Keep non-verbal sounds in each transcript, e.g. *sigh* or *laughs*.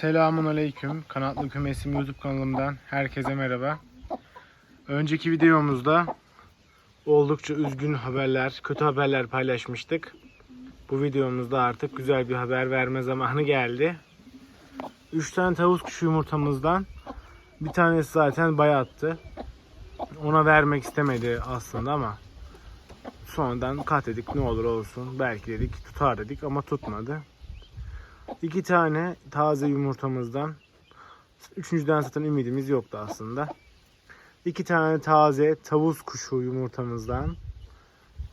Selamun Aleyküm. Kanatlı Kümesim YouTube kanalımdan herkese merhaba. Önceki videomuzda oldukça üzgün haberler, kötü haberler paylaşmıştık. Bu videomuzda artık güzel bir haber verme zamanı geldi. 3 tane tavus kuşu yumurtamızdan bir tanesi zaten bayattı. Ona vermek istemedi aslında ama sonradan kat dedik ne olur olsun. Belki dedik tutar dedik ama tutmadı. İki tane taze yumurtamızdan üçüncüden zaten ümidimiz yoktu aslında. İki tane taze tavus kuşu yumurtamızdan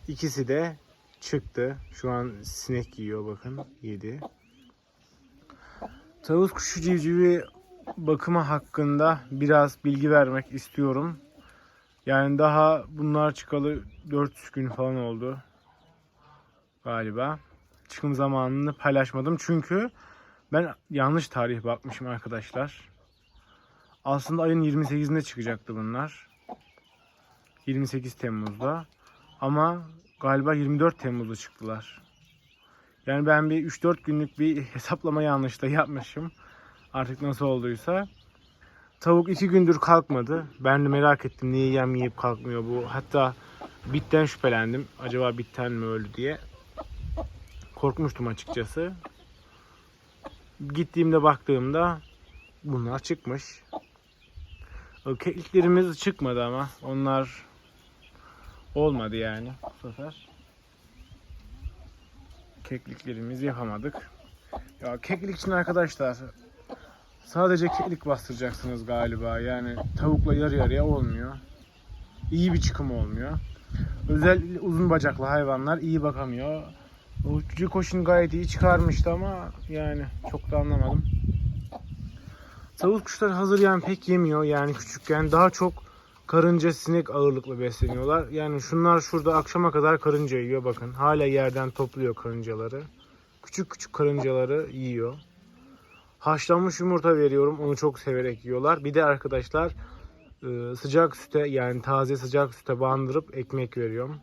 ikisi de çıktı. Şu an sinek yiyor bakın yedi. Tavus kuşu civcivi bakımı hakkında biraz bilgi vermek istiyorum. Yani daha bunlar çıkalı 400 gün falan oldu galiba çıkım zamanını paylaşmadım. Çünkü ben yanlış tarih bakmışım arkadaşlar. Aslında ayın 28'inde çıkacaktı bunlar. 28 Temmuz'da. Ama galiba 24 Temmuz'da çıktılar. Yani ben bir 3-4 günlük bir *laughs* hesaplama yanlışlığı yapmışım. Artık nasıl olduysa. Tavuk 2 gündür kalkmadı. Ben de merak ettim niye yem yiyip kalkmıyor bu. Hatta bitten şüphelendim. Acaba bitten mi öldü diye korkmuştum açıkçası. Gittiğimde baktığımda bunlar çıkmış. Kekliklerimiz çıkmadı ama onlar olmadı yani bu sefer. Kekliklerimizi yapamadık. Ya keklik için arkadaşlar sadece keklik bastıracaksınız galiba. Yani tavukla yarı yarıya olmuyor. İyi bir çıkım olmuyor. Özellikle uzun bacaklı hayvanlar iyi bakamıyor. Cikoş'un gayet iyi çıkarmıştı ama yani çok da anlamadım. Tavuk kuşlar hazır yani pek yemiyor yani küçükken daha çok karınca sinek ağırlıklı besleniyorlar. Yani şunlar şurada akşama kadar karınca yiyor bakın. Hala yerden topluyor karıncaları. Küçük küçük karıncaları yiyor. Haşlanmış yumurta veriyorum. Onu çok severek yiyorlar. Bir de arkadaşlar e, sıcak süte yani taze sıcak süte bandırıp ekmek veriyorum.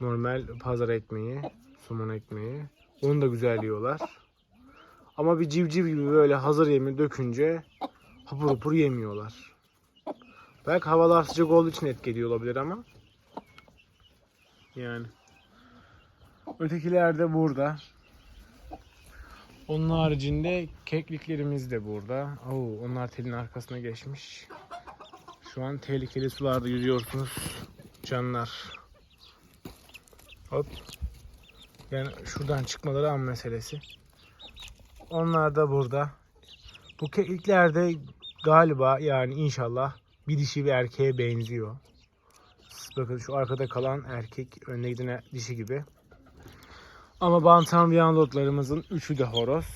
Normal pazar ekmeği, somon ekmeği. Onu da güzel yiyorlar. Ama bir civciv gibi böyle hazır yemi dökünce hapur hapur yemiyorlar. Belki havalar sıcak olduğu için etki ediyor olabilir ama. Yani. Ötekiler de burada. Onun haricinde kekliklerimiz de burada. Oo, onlar telin arkasına geçmiş. Şu an tehlikeli sularda yüzüyorsunuz canlar. Hop. Yani şuradan çıkmaları an meselesi. Onlar da burada. Bu keklikler de galiba yani inşallah bir dişi bir erkeğe benziyor. Bakın şu arkada kalan erkek önüne giden dişi gibi. Ama bantam viandotlarımızın üçü de horoz.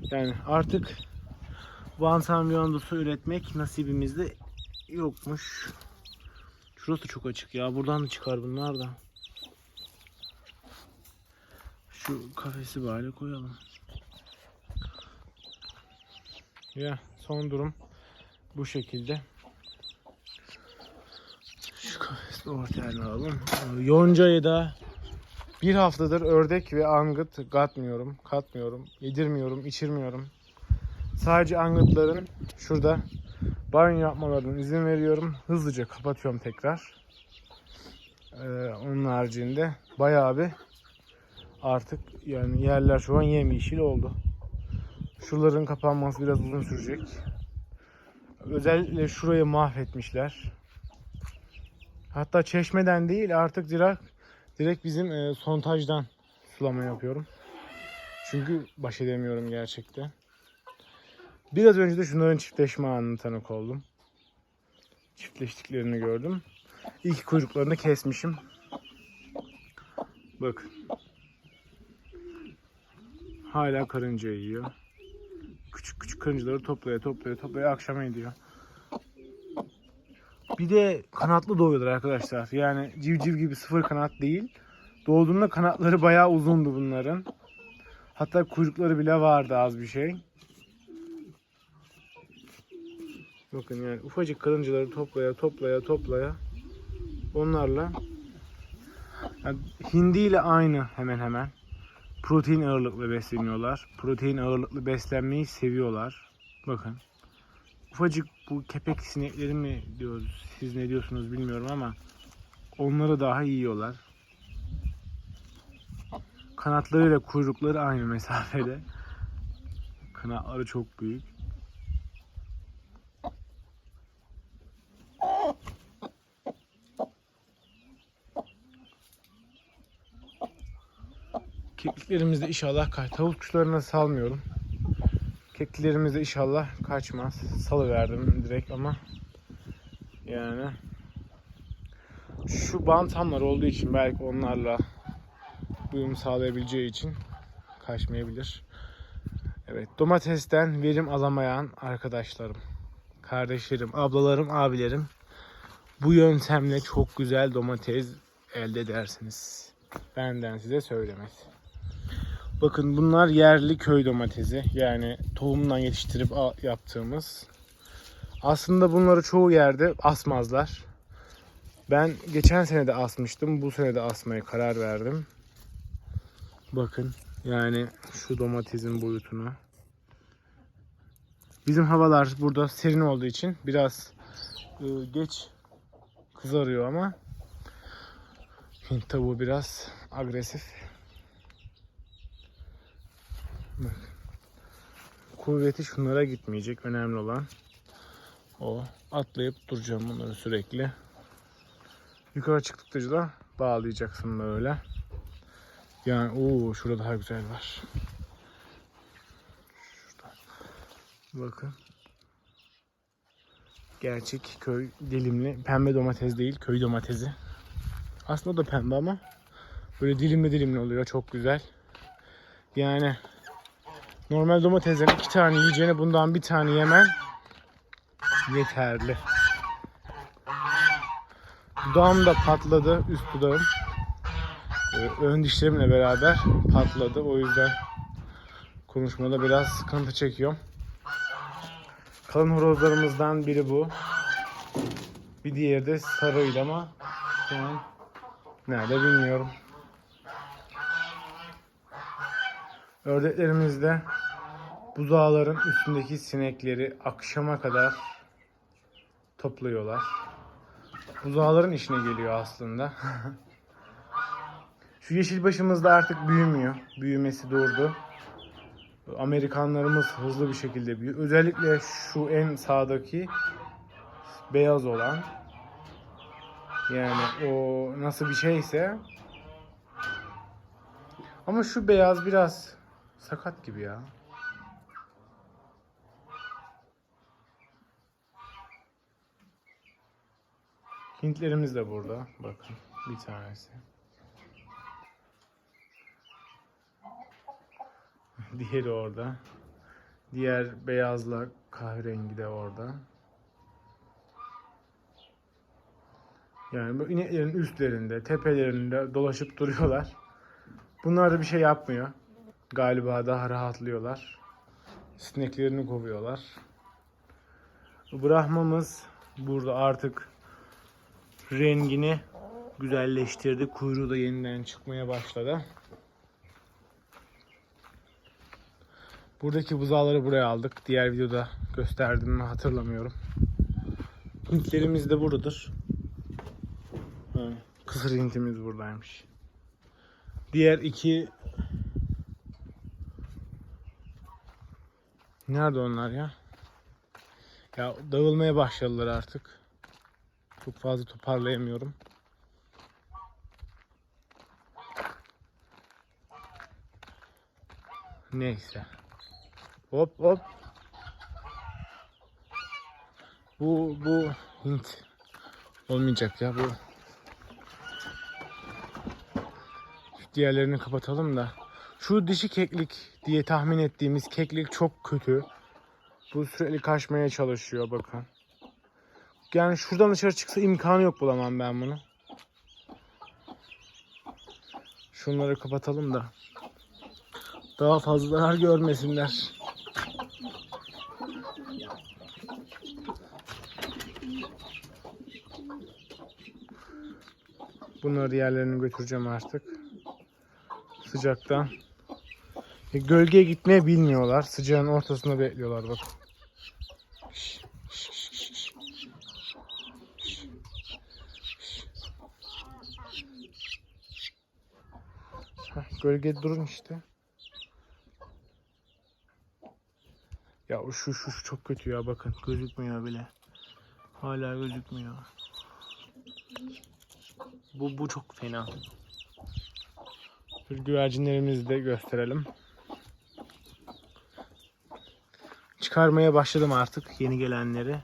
Yani artık bantam viandosu üretmek nasibimizde yokmuş. Şurası çok açık ya. Buradan da çıkar bunlar da. Şu kafesi böyle koyalım. Ya son durum bu şekilde. Şu kafesi ortaya alalım. Yoncayı da bir haftadır ördek ve angıt katmıyorum, katmıyorum, yedirmiyorum, içirmiyorum. Sadece angıtların şurada banyo yapmalarına izin veriyorum. Hızlıca kapatıyorum tekrar. Ee, onun haricinde bayağı bir artık yani yerler şu an yemyeşil oldu. Şuraların kapanması biraz uzun sürecek. Özellikle şurayı mahvetmişler. Hatta çeşmeden değil artık direkt direkt bizim e, sontajdan sulama yapıyorum. Çünkü baş edemiyorum gerçekten. Biraz önce de şunların çiftleşme anını tanık oldum. Çiftleştiklerini gördüm. İlk kuyruklarını kesmişim. Bak. Hala karınca yiyor. Küçük küçük karıncaları toplaya toplaya toplaya akşama ediyor. Bir de kanatlı doğuyorlar arkadaşlar. Yani civciv gibi sıfır kanat değil. Doğduğunda kanatları bayağı uzundu bunların. Hatta kuyrukları bile vardı az bir şey. Bakın yani ufacık karıncaları toplaya toplaya toplaya onlarla yani hindi ile aynı hemen hemen. Protein ağırlıklı besleniyorlar. Protein ağırlıklı beslenmeyi seviyorlar. Bakın. Ufacık bu kepek sinekleri mi diyoruz? Siz ne diyorsunuz bilmiyorum ama onları daha yiyorlar. Kanatlarıyla kuyrukları aynı mesafede. Kanatları çok büyük. Kekliklerimiz inşallah kaç. Tavuk kuşlarına salmıyorum. Kekliklerimiz inşallah kaçmaz. Salı verdim direkt ama yani şu bantamlar olduğu için belki onlarla uyum sağlayabileceği için kaçmayabilir. Evet, domatesten verim alamayan arkadaşlarım, kardeşlerim, ablalarım, abilerim bu yöntemle çok güzel domates elde edersiniz. Benden size söylemesi. Bakın bunlar yerli köy domatesi. Yani tohumdan yetiştirip yaptığımız. Aslında bunları çoğu yerde asmazlar. Ben geçen sene de asmıştım. Bu sene de asmaya karar verdim. Bakın yani şu domatesin boyutunu. Bizim havalar burada serin olduğu için biraz e, geç kızarıyor ama Hint tavuğu biraz agresif. Bak. Kuvveti şunlara gitmeyecek. Önemli olan o. Atlayıp duracağım bunları sürekli. Yukarı çıktıkça da bağlayacaksın böyle. Yani o şurada daha güzel var. Şurada. Bakın. Gerçek köy dilimli. Pembe domates değil, köy domatesi. Aslında da pembe ama böyle dilimli dilimli oluyor. Çok güzel. Yani normal domatesden iki tane yiyeceğine bundan bir tane yemen yeterli. Dudağım da patladı. Üst dudağım. Ee, ön dişlerimle beraber patladı. O yüzden konuşmada biraz sıkıntı çekiyorum. Kalın horozlarımızdan biri bu. Bir diğeri de sarıydı ama şu an nerede bilmiyorum. Ördeklerimiz de buzağların üstündeki sinekleri akşama kadar topluyorlar. Buzağların işine geliyor aslında. *laughs* Şu yeşil başımız da artık büyümüyor. Büyümesi durdu. Amerikanlarımız hızlı bir şekilde büyüyor. Özellikle şu en sağdaki beyaz olan. Yani o nasıl bir şeyse. Ama şu beyaz biraz sakat gibi ya. Hintlerimiz de burada. Bakın bir tanesi. *laughs* Diğeri orada. Diğer beyazla kahverengi de orada. Yani bu ineklerin üstlerinde, tepelerinde dolaşıp duruyorlar. Bunlar da bir şey yapmıyor. Galiba daha rahatlıyorlar. Sineklerini kovuyorlar. Brahmamız burada artık rengini güzelleştirdi. Kuyruğu da yeniden çıkmaya başladı. Buradaki buzağları buraya aldık. Diğer videoda gösterdim mi hatırlamıyorum. Hintlerimiz de buradadır. Ha, Kısır hintimiz buradaymış. Diğer iki Nerede onlar ya? Ya dağılmaya başladılar artık. Çok fazla toparlayamıyorum. Neyse. Hop hop. Bu bu Hint olmayacak ya bu. Şu diğerlerini kapatalım da. Şu dişi keklik diye tahmin ettiğimiz keklik çok kötü. Bu sürekli kaçmaya çalışıyor bakın. Yani şuradan dışarı çıksa imkanı yok bulamam ben bunu. Şunları kapatalım da. Daha fazla zarar görmesinler. Bunları yerlerine götüreceğim artık. Sıcaktan E, Gölgeye gitmeyi bilmiyorlar. Sıcağın ortasında bekliyorlar bak. Gölgede durun işte. Ya şu şu çok kötü ya bakın gözükmüyor bile. Hala gözükmüyor. Bu bu çok fena. Şu güvercinlerimizi de gösterelim. Çıkarmaya başladım artık yeni gelenleri.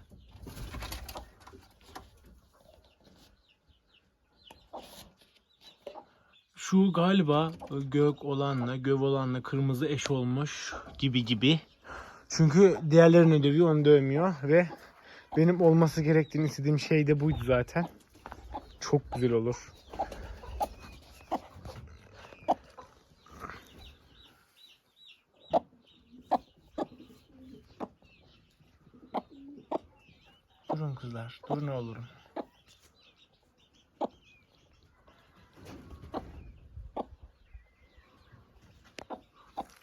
Şu galiba gök olanla, göv olanla kırmızı eş olmuş gibi gibi. Çünkü diğerlerini dövüyor, onu dövmüyor ve benim olması gerektiğini istediğim şey de buydu zaten. Çok güzel olur. Durun kızlar, durun olurum.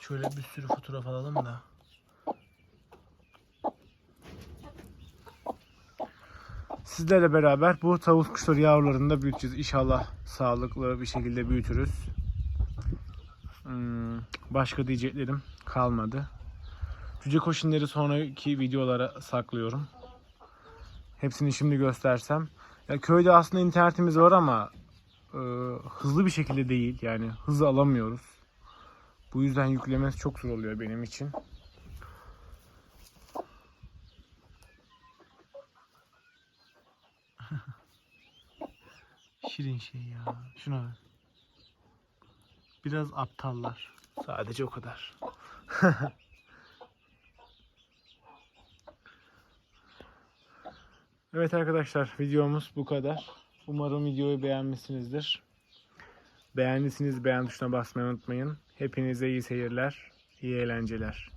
Şöyle bir sürü fotoğraf alalım da. Sizlerle beraber bu tavuk kuşları yavrularını da büyüteceğiz. İnşallah sağlıklı bir şekilde büyütürüz. Hmm, başka diyeceklerim kalmadı. Cüce koşinleri sonraki videolara saklıyorum. Hepsini şimdi göstersem. Ya köyde aslında internetimiz var ama e, hızlı bir şekilde değil. Yani hızı alamıyoruz. Bu yüzden yüklemesi çok zor oluyor benim için. *laughs* Şirin şey ya. Şuna bak. Biraz aptallar. Sadece o kadar. *laughs* evet arkadaşlar videomuz bu kadar. Umarım videoyu beğenmişsinizdir. Beğendiyseniz beğen tuşuna basmayı unutmayın. Hepinize iyi seyirler, iyi eğlenceler.